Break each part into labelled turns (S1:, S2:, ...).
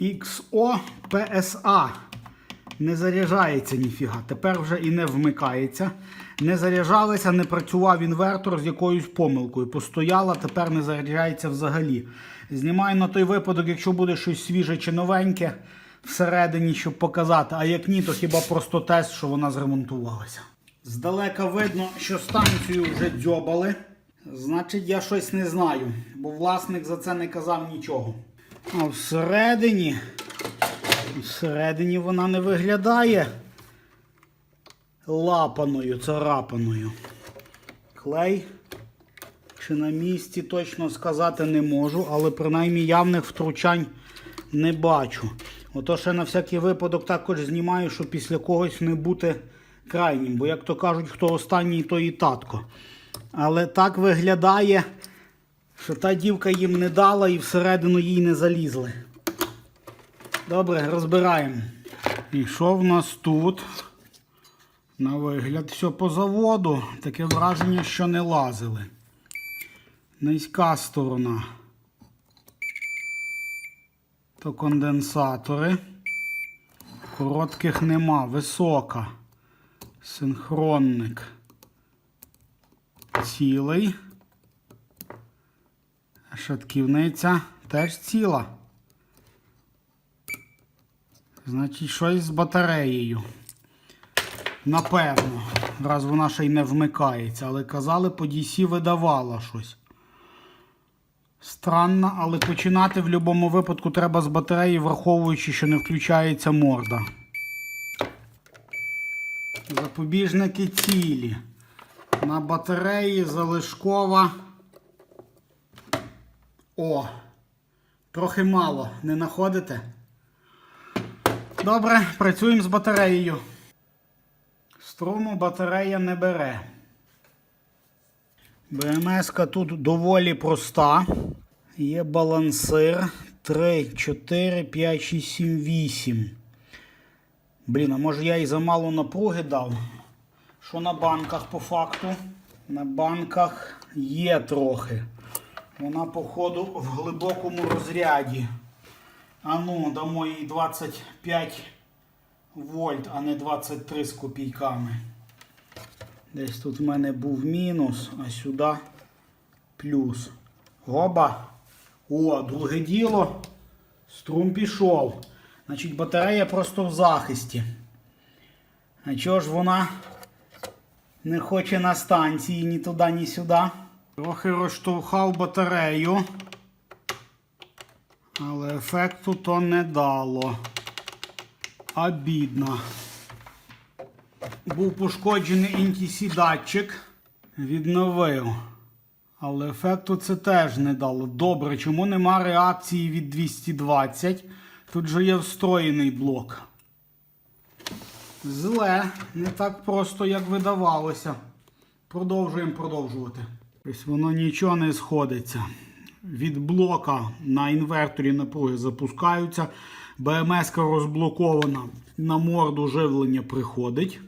S1: XO PSA. Не заряджається ніфіга. Тепер вже і не вмикається. Не заряджалася, не працював інвертор з якоюсь помилкою. Постояла, тепер не заряджається взагалі. Знімаю на той випадок, якщо буде щось свіже чи новеньке всередині, щоб показати. А як ні, то хіба просто тест, що вона зремонтувалася. Здалека видно, що станцію вже дзьобали. Значить, я щось не знаю, бо власник за це не казав нічого. А всередині, всередині вона не виглядає лапаною, царапаною. Клей чи на місці точно сказати не можу, але принаймні явних втручань не бачу. Ото ще на всякий випадок також знімаю, щоб після когось не бути крайнім. Бо, як то кажуть, хто останній, то і татко. Але так виглядає, що та дівка їм не дала і всередину їй не залізли. Добре, розбираємо. І що в нас тут? На вигляд, все по заводу. Таке враження, що не лазили. Низька сторона. То конденсатори. Коротких нема. Висока. Синхронник. Цілий. Шатківниця теж ціла. Значить, щось з батареєю. Напевно, раз вона ще й не вмикається, але казали, по DC видавала щось. Странно, але починати в будь-якому випадку треба з батареї, враховуючи, що не включається морда. Запобіжники цілі. На батареї залишкова. О! Трохи мало, не знаходите? Добре, працюємо з батареєю. Струму батарея не бере. БМС тут доволі проста. Є балансир 3, 4, 5, 6, 7, 8. Блін, а може я і замало напруги дав? Що на банках по факту? На банках є трохи. Вона, походу, в глибокому розряді. А ну, дамо їй 25 вольт, а не 23 з копійками. Десь тут в мене був мінус, а сюди плюс. Гоба. О, друге діло. Струм пішов. Значить, батарея просто в захисті. А чого ж вона не хоче на станції ні туди, ні сюди? Трохи розштовхав батарею. Але ефекту то не дало. Обідно. Був пошкоджений NTC датчик. Відновив. Але ефекту це теж не дало. Добре, чому нема реакції від 220? Тут же є встроєний блок. Зле, не так просто, як видавалося. Продовжуємо продовжувати. Ось воно нічого не сходиться. Від блока на інверторі напруги запускаються. БМС розблокована. На морду живлення приходить,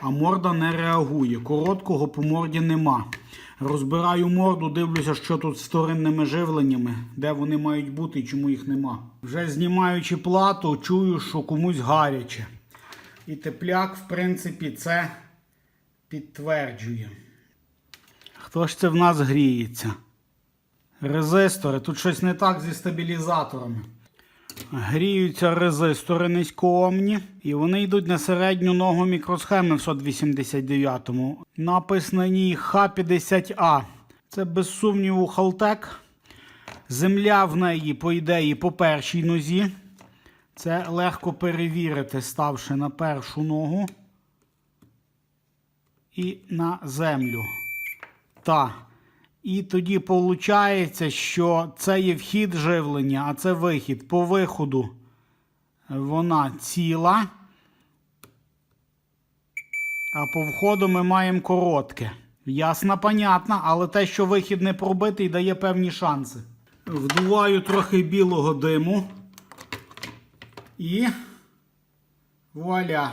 S1: а морда не реагує. Короткого по морді нема. Розбираю морду, дивлюся, що тут з вторинними живленнями, де вони мають бути і чому їх нема. Вже знімаючи плату, чую, що комусь гаряче. І тепляк, в принципі, це підтверджує. Хто ж це в нас гріється? Резистори. Тут щось не так зі стабілізаторами. Гріються резистори низькоомні, і вони йдуть на середню ногу мікросхеми в 189-му. Напис на ній Х50А. Це без сумніву Халтек. Земля в неї, по ідеї, по першій нозі. Це легко перевірити, ставши на першу ногу і на землю. Та. І тоді виходить, що це є вхід живлення, а це вихід. По виходу вона ціла. А по входу ми маємо коротке. Ясно, понятно, але те, що вихід не пробитий, дає певні шанси. Вдуваю трохи білого диму. І вуаля,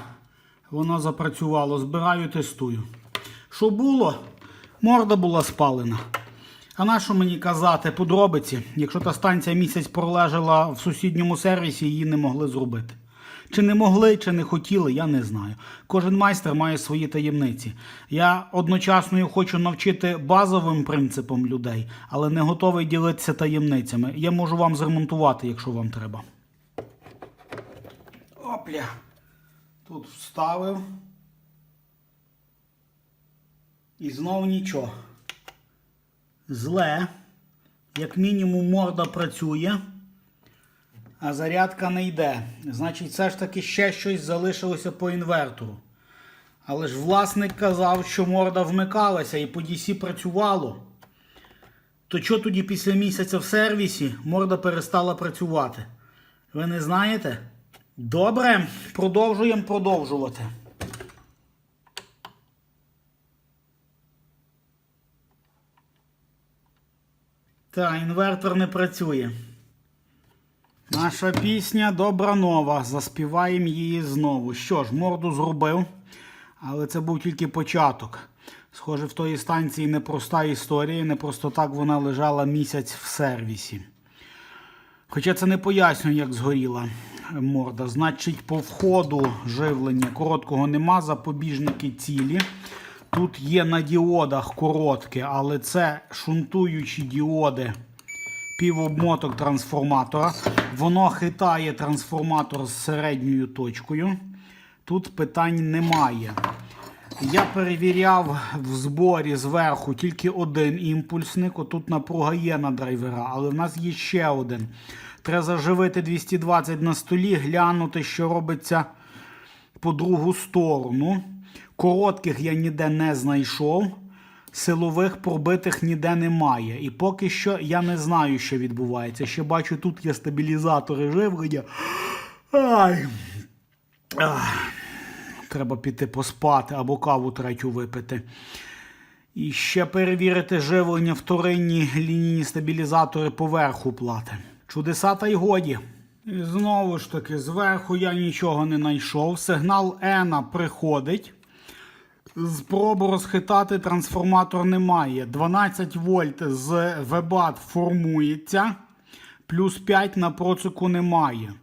S1: воно запрацювало. Збираю, тестую. Що було? Морда була спалена. А на що мені казати подробиці, якщо та станція місяць пролежала в сусідньому сервісі, її не могли зробити. Чи не могли, чи не хотіли, я не знаю. Кожен майстер має свої таємниці. Я одночасно хочу навчити базовим принципам людей, але не готовий ділитися таємницями. Я можу вам зремонтувати, якщо вам треба. Опля. Тут вставив. І знов нічого. Зле. Як мінімум морда працює, а зарядка не йде. Значить, все ж таки ще щось залишилося по інвертору. Але ж власник казав, що морда вмикалася і по DC працювало. То що тоді після місяця в сервісі морда перестала працювати? Ви не знаєте? Добре, продовжуємо продовжувати. Та, інвертор не працює. Наша пісня добра нова. Заспіваємо її знову. Що ж, морду зробив, але це був тільки початок. Схоже, в тої станції непроста історія, не просто так вона лежала місяць в сервісі. Хоча це не пояснює, як згоріла морда. Значить, по входу живлення короткого нема, запобіжники цілі. Тут є на діодах коротке, але це шунтуючі діоди півобмоток трансформатора. Воно хитає трансформатор з середньою точкою. Тут питань немає. Я перевіряв в зборі зверху тільки один імпульсник. Отут напруга є на драйвера, але в нас є ще один. Треба заживити 220 на столі, глянути, що робиться по другу сторону. Коротких я ніде не знайшов. Силових пробитих ніде немає. І поки що я не знаю, що відбувається. Ще бачу, тут є стабілізатори живлення. Ай. Ах. Треба піти поспати або каву третю випити. І ще перевірити живлення вторинні лінійні стабілізатори поверху плати. Чудеса та й годі. І знову ж таки, зверху я нічого не знайшов. Сигнал Ена приходить. Спробу розхитати трансформатор немає. 12 вольт з вебат формується, плюс 5 на процуку немає.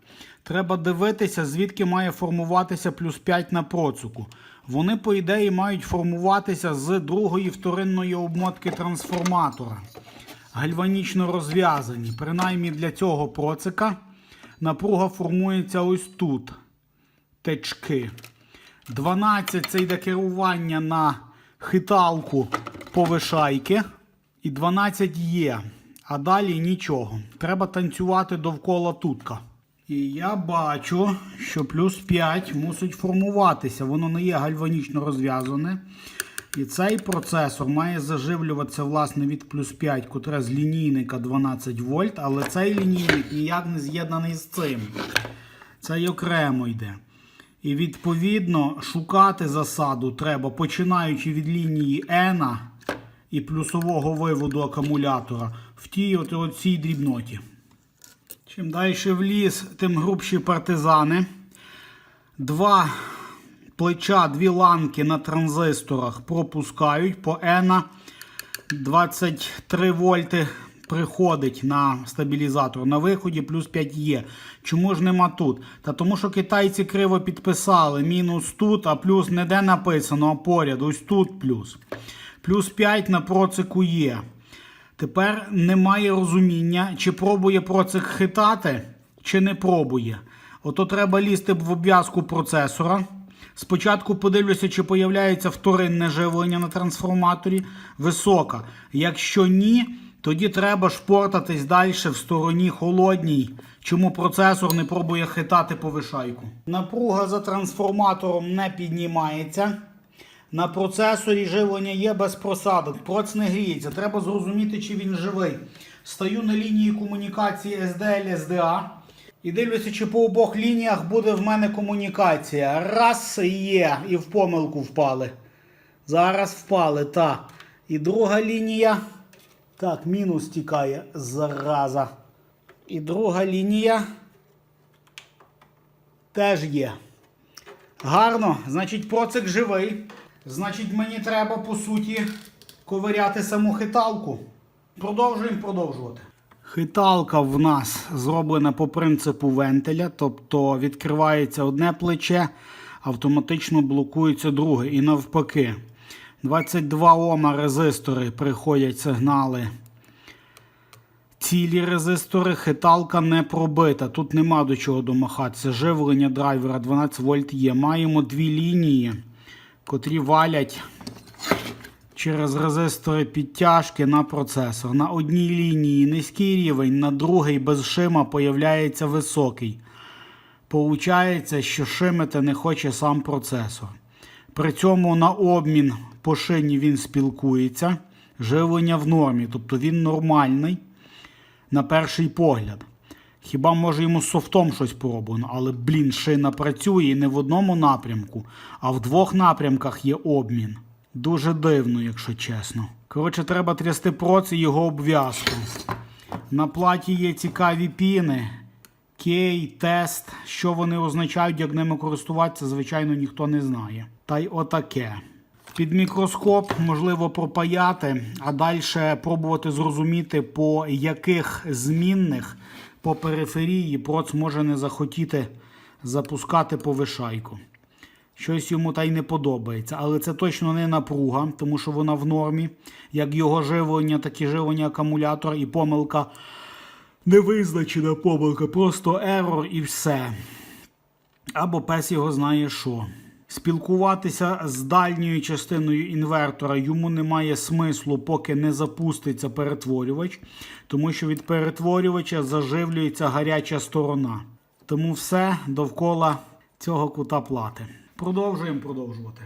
S1: Треба дивитися, звідки має формуватися плюс 5 на процуку. Вони, по ідеї, мають формуватися з другої вторинної обмотки трансформатора. Гальванічно розв'язані. Принаймні для цього процика напруга формується ось тут. Течки. 12 це йде керування на хиталку повишайки. І 12 є. А далі нічого. Треба танцювати довкола тутка. І я бачу, що плюс 5 мусить формуватися. Воно не є гальванічно розв'язане. І цей процесор має заживлюватися власне від плюс 5, котре з лінійника 12 вольт, але цей лінійник ніяк не з'єднаний з цим. Цей окремо йде. І відповідно шукати засаду треба, починаючи від лінії N і плюсового виводу акумулятора в тій от, от дрібноті. Чим далі в ліс, тим грубші партизани. Два плеча, дві ланки на транзисторах пропускають по N 23 вольти приходить на стабілізатор. На виході плюс 5 є. Чому ж нема тут? Та тому що китайці криво підписали. Мінус тут, а плюс не де написано, а поряд. Ось тут плюс. Плюс 5 на процику є. Тепер немає розуміння, чи пробує процик хитати, чи не пробує. Ото треба лізти в обв'язку процесора. Спочатку подивлюся, чи появляється вторинне живлення на трансформаторі. Висока. Якщо ні, тоді треба шпортатись далі в стороні холодній. Чому процесор не пробує хитати повишайку. Напруга за трансформатором не піднімається. На процесорі живлення є без просадок. Проц не гріється. Треба зрозуміти, чи він живий. Стаю на лінії комунікації SDL SDA. І дивлюся, чи по обох лініях буде в мене комунікація. Раз є, і в помилку впали. Зараз впали, так. І друга лінія. Так, мінус тікає зараза. І друга лінія теж є. Гарно, значить, процик живий. Значить, мені треба, по суті, ковиряти саму хиталку. Продовжуємо продовжувати. Хиталка в нас зроблена по принципу вентиля, тобто відкривається одне плече, автоматично блокується друге. І навпаки. 22 Ома резистори приходять сигнали. Цілі резистори, хиталка не пробита. Тут нема до чого домахатися. Живлення драйвера 12 вольт є. Маємо дві лінії, котрі валять через резистори підтяжки на процесор. На одній лінії низький рівень, на другій без шима появляється високий. Получається, що шимити не хоче сам процесор. При цьому на обмін по шині він спілкується. Живлення в нормі, тобто він нормальний на перший погляд. Хіба може йому з софтом щось пороблено, але, блін, шина працює і не в одному напрямку, а в двох напрямках є обмін. Дуже дивно, якщо чесно. Коротше, треба трясти проц і його обв'язку. На платі є цікаві піни. Кей, тест, що вони означають, як ними користуватися, звичайно, ніхто не знає. Та й отаке. Під мікроскоп можливо пропаяти, а далі пробувати зрозуміти, по яких змінних по периферії проц може не захотіти запускати повишайку. Щось йому та й не подобається, але це точно не напруга, тому що вона в нормі, як його живлення, так і живлення акумулятора і помилка. Невизначена помилка, просто ерор і все. Або пес його знає що. Спілкуватися з дальньою частиною інвертора йому немає смислу, поки не запуститься перетворювач, тому що від перетворювача заживлюється гаряча сторона. Тому все довкола цього кута плати. Продовжуємо продовжувати.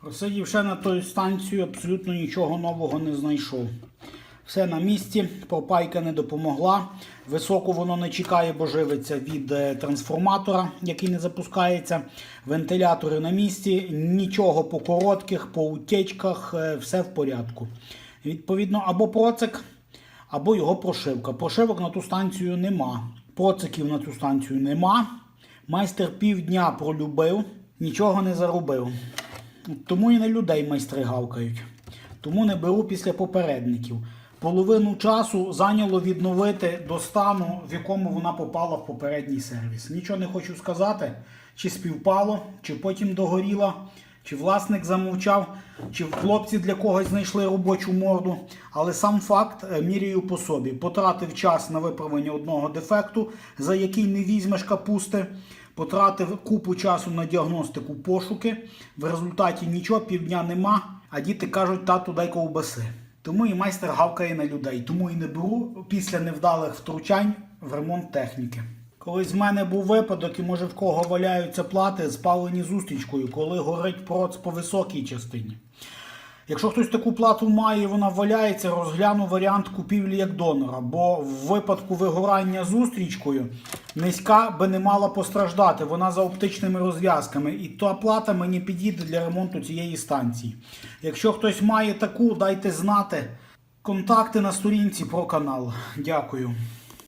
S1: Просидів ще на ту станцію, абсолютно нічого нового не знайшов. Все на місці, попайка не допомогла. Високо воно не чекає, бо живиться від е, трансформатора, який не запускається. Вентилятори на місці, нічого по коротких, по утечках, е, все в порядку. Відповідно, або процик, або його прошивка. Прошивок на ту станцію нема. Проциків на цю станцію нема. Майстер півдня пролюбив, нічого не заробив. Тому і на людей майстри гавкають. Тому не беру після попередників. Половину часу зайняло відновити до стану, в якому вона попала в попередній сервіс. Нічого не хочу сказати, чи співпало, чи потім догоріла, чи власник замовчав, чи хлопці для когось знайшли робочу морду. Але сам факт е, міряю по собі. Потратив час на виправлення одного дефекту, за який не візьмеш капусти. Потратив купу часу на діагностику пошуки. В результаті нічого півдня нема, а діти кажуть, тату дай ковбаси. Тому і майстер гавкає на людей. Тому і не беру після невдалих втручань в ремонт техніки. Колись в мене був випадок, і може в кого валяються плати, спалені зустрічкою, коли горить проц по високій частині. Якщо хтось таку плату має вона валяється, розгляну варіант купівлі як донора, бо в випадку вигорання зустрічкою низька би не мала постраждати, вона за оптичними розв'язками. І та плата мені підійде для ремонту цієї станції. Якщо хтось має таку, дайте знати. Контакти на сторінці про канал. Дякую.